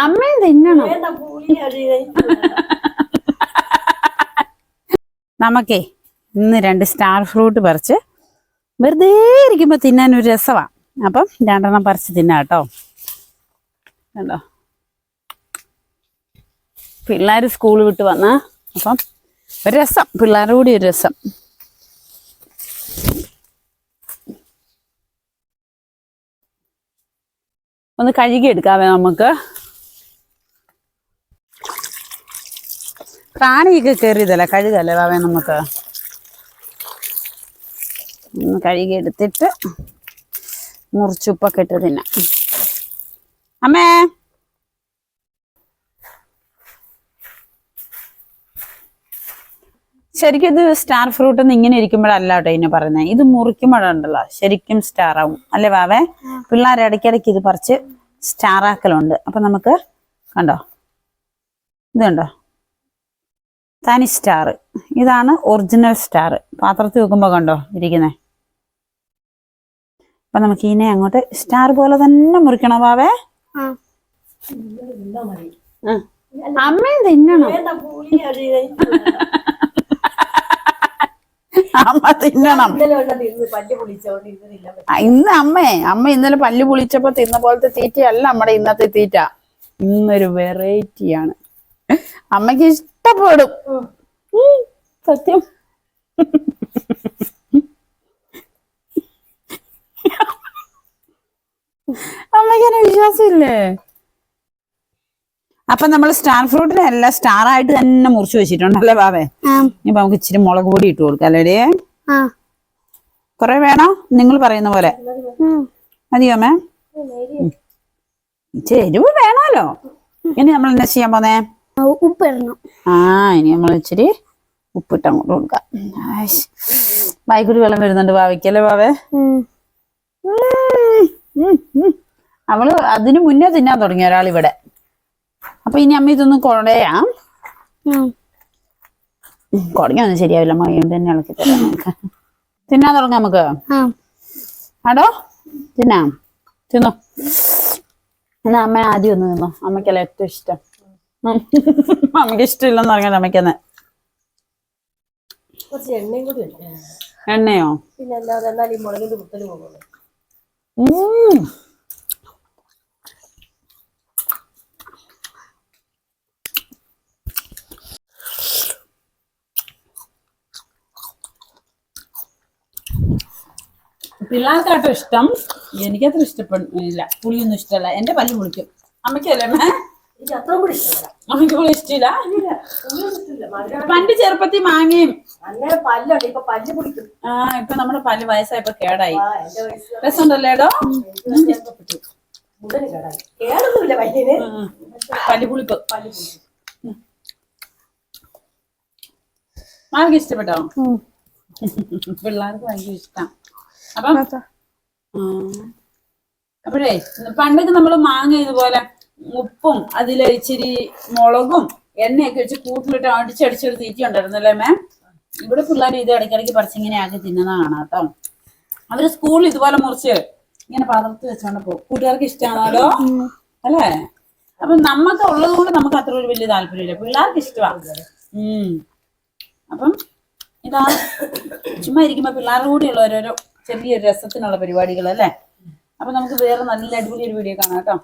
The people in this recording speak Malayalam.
അമ്മയും തിന്നണം. നമുക്കേ ഇന്ന് രണ്ട് സ്റ്റാർ ഫ്രൂട്ട് പറിച്ച് വെറുതെ ഇരിക്കുമ്പോൾ തിന്നാൻ ഒരു രസമാണ് അപ്പം രണ്ടെണ്ണം പറിച്ച് തിന്നാം കേട്ടോ. കണ്ടോ? പിള്ളേർ സ്കൂൾ വിട്ട് വന്നാ അപ്പം ഒരു രസം പിള്ളേരുടെ കൂടി ഒരു രസം. ഒന്ന് കഴുകി എടുക്കാവേ നമുക്ക്. പ്രാണിയൊക്കെ കയറിയതല്ലേ? കഴുകല്ലേ വാവേ നമുക്ക്? ഒന്ന് കഴുകി എടുത്തിട്ട് മുറിച്ചുപ്പൊക്കെ ഇട്ട് തിന്നാം. അമ്മേ. ശരിക്കും ഇത് സ്റ്റാർ ഫ്രൂട്ട് എന്ന് ഇങ്ങനെ ഇരിക്കുമ്പോഴല്ല കേട്ടോ ഇതിനെ പറയുന്നത്. ഇത് മുറിക്കുമ്പോഴുണ്ടല്ലോ. ശരിക്കും സ്റ്റാർ ആവും. അല്ലേ വാവേ? പിള്ളേർ ഇടയ്ക്കിടയ്ക്ക് ഇത് പറിച്ച് സ്റ്റാറാക്കലുണ്ട് അപ്പം നമുക്ക് കണ്ടോ? ഇതുണ്ടോ തനി സ്റ്റാർ. ഇതാണ് ഒറിജിനൽ സ്റ്റാർ. പാത്രത്തിൽ വെക്കുമ്പോൾ കണ്ടോ ഇരിക്കുന്നേ? അപ്പൊ നമുക്ക് ഇനെ അങ്ങോട്ട് സ്റ്റാർ പോലെ തന്നെ മുറിക്കണോ ബാവേ. അമ്മയും തിന്നണം? അമ്മ തിന്നണം. ഇന്ന് അമ്മേ അമ്മ ഇന്നലെ പല്ല് പുളിച്ചപ്പോ തിന്ന പോലത്തെ തീറ്റയല്ല നമ്മുടെ ഇന്നത്തെ തീറ്റ. ഇന്നൊരു വെറൈറ്റിയാണ് അമ്മയ്ക്ക് ഇഷ്ടപ്പെടും. സത്യം. അമ്മയ്ക്ക് എന്നെ വിശ്വാസമില്ലേ? അപ്പൊ നമ്മൾ സ്റ്റാർ ഫ്രൂട്ടിനെ എല്ലാം സ്റ്റാർ ആയിട്ട് തന്നെ മുറിച്ച് വെച്ചിട്ടുണ്ടല്ലേ ബാബേ? ഇപ്പൊ നമുക്ക് ഇച്ചിരി മുളക് പൊടി ഇട്ട് കൊടുക്കാം അല്ലേ കുറെ വേണോ? നിങ്ങൾ പറയുന്ന പോലെ. മതിയോ മേ എരിവ് വേണമല്ലോ ഇനി നമ്മൾ എന്താ ചെയ്യാൻ പോന്നേ? ഉപ്പിടണം ആ ഇനി നമ്മൾ ഇച്ചിരി ഉപ്പിട്ട് അങ്ങോട്ട് കൊടുക്കാം. വായിക്കൂടി വെള്ളം വരുന്നുണ്ട് ബാവയ്ക്കല്ലേ ബാവേ. അവൾ അതിനു മുന്നേ തിന്നാൻ തുടങ്ങി ഒരാൾ ഇവിടെ അപ്പൊ ഇനി അമ്മ ഇതൊന്ന് കുടയാം. കുടഞ്ഞൊന്നും ശരിയാവില്ല. മയം തന്നെ ഇളക്കി തരാം നമുക്ക്. തിന്നാൻ തുടങ്ങാം നമുക്ക്. ആടോ തിന്നാം? തിന്നോ? എന്നാ അമ്മ ആദ്യം ഒന്ന് തിന്നോ. അമ്മയ്ക്കല്ല ഏറ്റവും ഇഷ്ടം. അമ്മയ്ക്ക് അമ്മയ്ക്ക് ഇഷ്ടമില്ലെന്ന് പറഞ്ഞാൽ അമ്മയ്ക്കെന്നെ. കുറച്ച് എണ്ണയും പിന്നെ മുളകിന്റെ കുത്തൽ പോകുള്ളൂ പിള്ളേർക്കാട്ടോ ഇഷ്ടം. എനിക്കത്ര ഇഷ്ടപ്പെടില്ല പുളിയൊന്നും ഇഷ്ടമല്ല എന്റെ പല്ല് പുളിക്കും. അമ്മയ്ക്കല്ലേ അമ്മയ്ക്ക് പുളി ഇഷ്ടമില്ല. പണ്ട് ചെറുപ്പത്തിൽ മാങ്ങയും ആ ഇപ്പൊ നമ്മുടെ പല്ല് വയസ്സായപ്പോ കേടായി. രസമുണ്ടല്ലേടോ മുതൽ കേടായി. കേടൊന്നുമില്ല പല്ലിന്. പല്ല് പുളിപ്പ്. പല്ല് പിടിക്കും മാർക്ക് ഇഷ്ടപ്പെട്ടോ? പിള്ളേർക്ക് ഭയങ്കര ഇഷ്ടം. അപ്പം ആ. അപ്പോഴേ പണ്ടൊക്കെ നമ്മൾ മാങ്ങ ഇതുപോലെ ഉപ്പും അതിൽ ഇച്ചിരി മുളകും എണ്ണയൊക്കെ വെച്ച് കൂട്ടിലിട്ട് അടിച്ചടിച്ചൊരു തീറ്റി ഉണ്ടായിരുന്നല്ലേ മാം? ഇവിടെ പിള്ളേർ ഇത് ഇടയ്ക്കിടയ്ക്ക് പറിച്ചിങ്ങനെ ആക്കി തിന്നതാണ് കേട്ടോ. അവർ സ്കൂളിൽ ഇതുപോലെ മുറിച്ച് ഇങ്ങനെ പാത്രത്തിൽ വെച്ചോണ്ട് പോകും. കൂട്ടുകാർക്ക് ഇഷ്ടമാണല്ലോ അല്ലേ? അപ്പൊ നമുക്ക് ഉള്ളത് കൊണ്ട് നമുക്ക് അത്ര ഒരു വലിയ താല്പര്യമില്ല. പിള്ളേർക്ക് ഇഷ്ടമാണ് ഉം. അപ്പം ഇതാ ചുമ്മാ ഇരിക്കുമ്പോ പിള്ളേരുടെ കൂടെയുള്ള ഓരോരോ ചെറിയൊരു രസത്തിനുള്ള പരിപാടികൾ അല്ലേ അപ്പൊ നമുക്ക് വേറെ നല്ല അടിപൊളി ഒരു വീഡിയോ കാണാം കേട്ടോ.